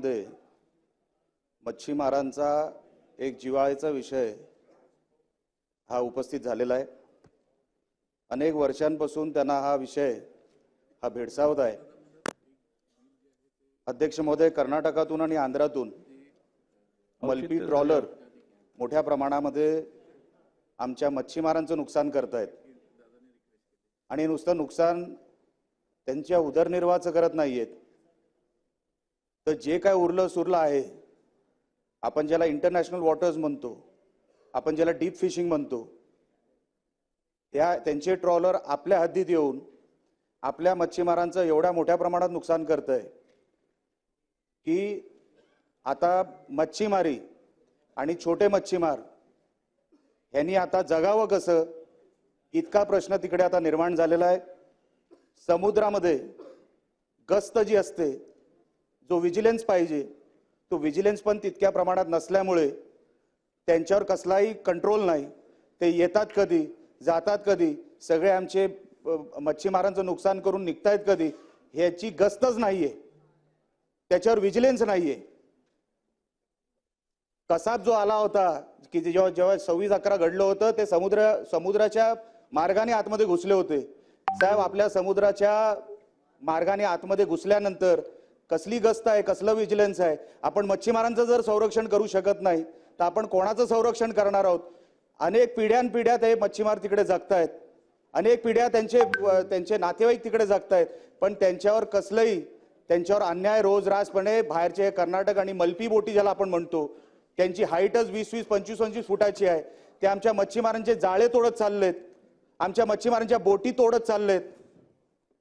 सभागृहामध्ये मच्छीमारांचा एक जिव्हाळ्याचा विषय हा उपस्थित झालेला आहे. अनेक वर्षांपासून त्यांना हा विषय हा भेडसावत आहे. अध्यक्ष महोदय कर्नाटकातून आणि आंध्रातून मल्पी ट्रॉलर मोठ्या प्रमाणामध्ये आमच्या मच्छीमारांचं नुकसान करतायत. आणि नुसतं नुकसान त्यांच्या उदरनिर्वाहाचं करत नाहीयेत. तर जे काय उरलं सुरलं आहे आपण ज्याला इंटरनॅशनल वॉटर्स म्हणतो आपण ज्याला डीप फिशिंग म्हणतो त्या त्यांचे ट्रॉलर आपल्या हद्दीत येऊन आपल्या मच्छीमारांचं एवढ्या मोठ्या प्रमाणात नुकसान करतंय आहे की आता मच्छीमारी आणि छोटे मच्छीमार यांनी आता जगावं कसं इतका प्रश्न तिकडे आता निर्माण झालेला आहे. समुद्रामध्ये गस्त जी असते जो विजिलन्स पाहिजे तो विजिलन्स पण तितक्या प्रमाणात नसल्यामुळे त्यांच्यावर कसलाही कंट्रोल नाही. ते येतात कधी जातात कधी सगळे आमचे मच्छीमारांचं नुकसान करून निघतायत कधी ह्याची गस्तच नाहीये. त्याच्यावर विजिलन्स नाहीये. कसाब जो आला होता की जेव्हा जेव्हा सव्वीस अकरा घडलं होतं ते समुद्र समुद्राच्या मार्गाने आतमध्ये घुसले होते. साहेब आपल्या समुद्राच्या मार्गाने आतमध्ये घुसल्यानंतर कसली गस्त आहे कसलं विजिलन्स आहे? आपण मच्छीमारांचं जर संरक्षण करू शकत नाही तर आपण कोणाचं संरक्षण करणार आहोत? अनेक पिढ्यानपिढ्या ते मच्छीमार तिकडे जगतायत. अनेक पिढ्या त्यांचे त्यांचे नातेवाईक तिकडे जगतायत. पण त्यांच्यावर कसलंही त्यांच्यावर अन्याय रोज रासपणे बाहेरचे कर्नाटक आणि मल्पी बोटी ज्याला आपण म्हणतो त्यांची हाईटच वीस वीस पंचवीस पंचवीस फुटाची आहे. ते आमच्या मच्छीमारांचे जाळे तोडत चाललेत. आमच्या मच्छीमारांच्या बोटी तोडत चाललेत.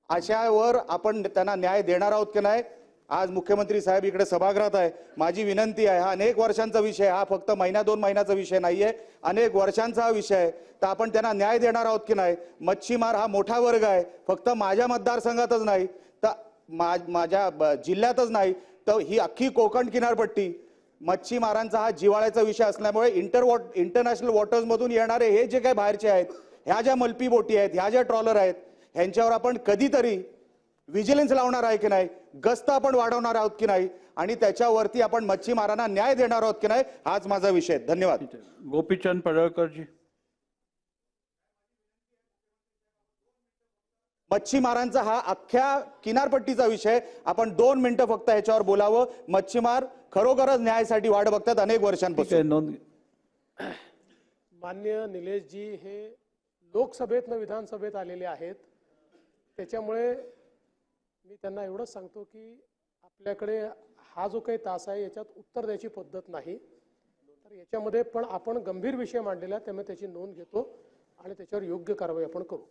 अशावर आपण त्यांना न्याय देणार आहोत की नाही? आज मुख्यमंत्री साहेब इकडे सभागृहात आहे. माझी विनंती आहे हा अनेक वर्षांचा विषय हा फक्त महिना दोन महिन्याचा विषय नाही आहे अनेक वर्षांचा हा विषय आहे. तर आपण त्यांना न्याय देणार आहोत की नाही? मच्छीमार हा मोठा वर्ग आहे. फक्त माझ्या मतदारसंघातच नाही तर मा- माझ्या ब- जिल्ह्यातच नाही तर ही अख्खी कोकण किनारपट्टी मच्छीमारांचा हा जिवाळ्याचा विषय असल्यामुळे इंटर वॉट इंटरनॅशनल वॉटर्समधून येणारे हे जे काही बाहेरचे आहेत ह्या ज्या मल्पी बोटी आहेत ह्या ज्या ट्रॉलर आहेत ह्यांच्यावर आपण कधीतरी विजिलन्स लावणार आहे की नाही? गस्त आपण वाढवणार आहोत की नाही? आणि त्याच्यावरती आपण मच्छीमारांना न्याय देणार आहोत की नाही? हाच माझा विषय आहे. धन्यवाद. गोपीचंद पडळकर जी मच्छीमारांचा हा अख्ख्या किनारपट्टीचा विषय आपण दोन मिनिटं फक्त ह्याच्यावर बोलावं. मच्छीमार खरोखरच न्यायासाठी वाट बघतात अनेक वर्षांपासून. नोंद मान्य निलेशजी हे लोकसभेतनं विधानसभेत आलेले आहेत. त्याच्यामुळे मी त्यांना एवढंच सांगतो की आपल्याकडे हा जो काही तास आहे याच्यात उत्तर द्यायची पद्धत नाही. तर याच्यामध्ये पण आपण गंभीर विषय मांडलेला आहे त्यामुळे त्याची नोंद घेतो आणि त्याच्यावर योग्य कारवाई आपण करू.